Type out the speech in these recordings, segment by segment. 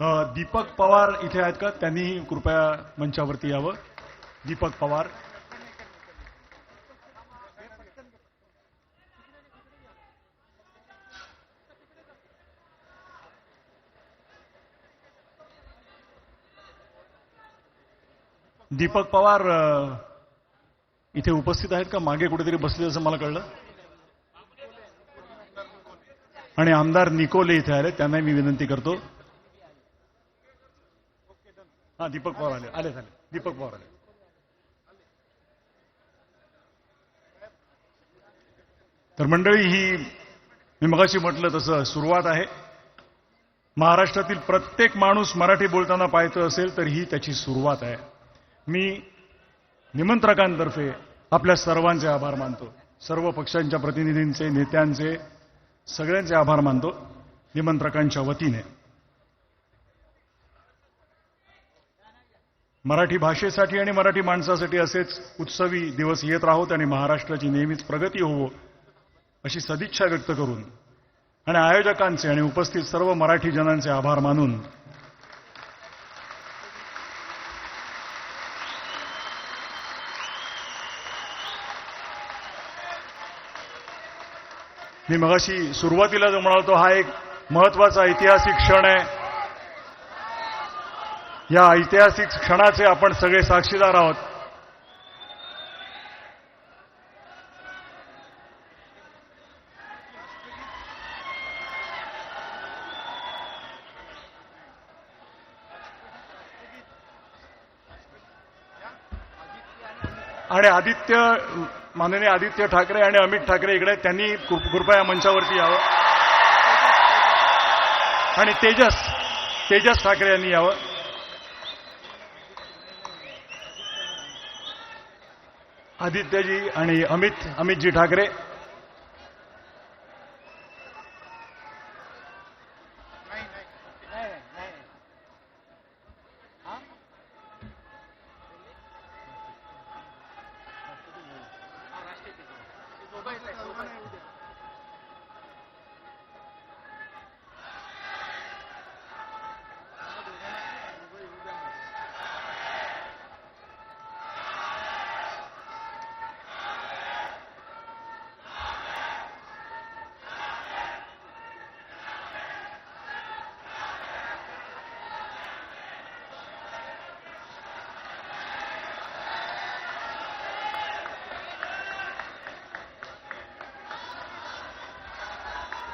दीपक पवार इथे आहेत का? त्यांनी कृपया मंचावरती यावं. दीपक पवार. दीपक पवार इथे उपस्थित आहेत का? मागे कुठेतरी बसले असं मला कळलं. आणि आमदार निकोले इथे आले त्यांनाही मी विनंती करतो. हा दीपक पवार आले आले झाले. दीपक पवार आले तर मंडळी ही मी मगाशी म्हटलं तसं सुरुवात आहे. महाराष्ट्रातील प्रत्येक माणूस मराठी बोलताना पाहायचं असेल तर ही त्याची सुरुवात आहे. मी निमंत्रकांतर्फे आपल्या सर्वांचे आभार मानतो. सर्व पक्षांच्या प्रतिनिधींचे नेत्यांचे सगळ्यांचे आभार मानतो निमंत्रकांच्या वतीने. मराठी भाषेसाठी आणि मराठी माणसासाठी असेच उत्सवी दिवस येत राहोत आणि महाराष्ट्राची नेहमीच प्रगती होवो अशी सदिच्छा व्यक्त करून आणि आयोजकांचे आणि उपस्थित सर्व मराठी जनांचे आभार मानून मी मगाशी सुरुवातीला जो म्हणालो हा एक महत्त्वाचा ऐतिहासिक क्षण आहे. या ऐतिहासिक क्षणाचे आपण सगळे साक्षीदार आहोत. आणि आदित्य माननीय आदित्य ठाकरे आणि अमित ठाकरे इकडे त्यांनी कृ- कृपया मंचावरती यावं. आणि तेजस तेजस ठाकरे यांनी यावं. आदित्यजी आणि अमित अमितजी ठाकरे.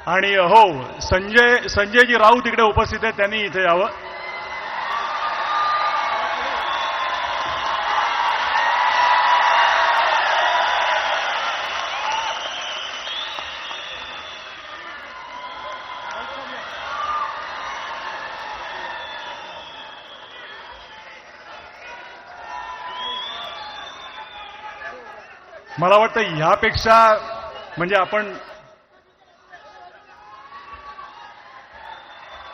आणि हो संजय संजयजी राऊत इकडे उपस्थित आहेत त्यांनी इथे यावं. मला वाटतं ह्यापेक्षा म्हणजे आपण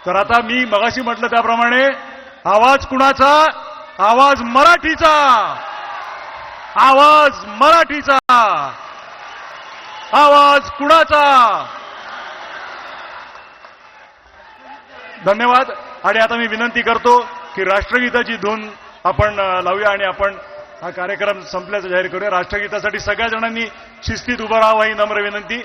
तर आता मी मगाशी म्हटलं त्याप्रमाणे आवाज कुणाचा? आवाज मराठीचा! आवाज मराठीचा! आवाज कुणाचा? धन्यवाद. आणि आता मी विनंती करतो की राष्ट्रगीताची धून आपण लावूया आणि आपण हा कार्यक्रम संपल्याचं जाहीर करूया. राष्ट्रगीतासाठी सगळ्या जणांनी शिस्तीत उभं राहावं ही नम्र विनंती.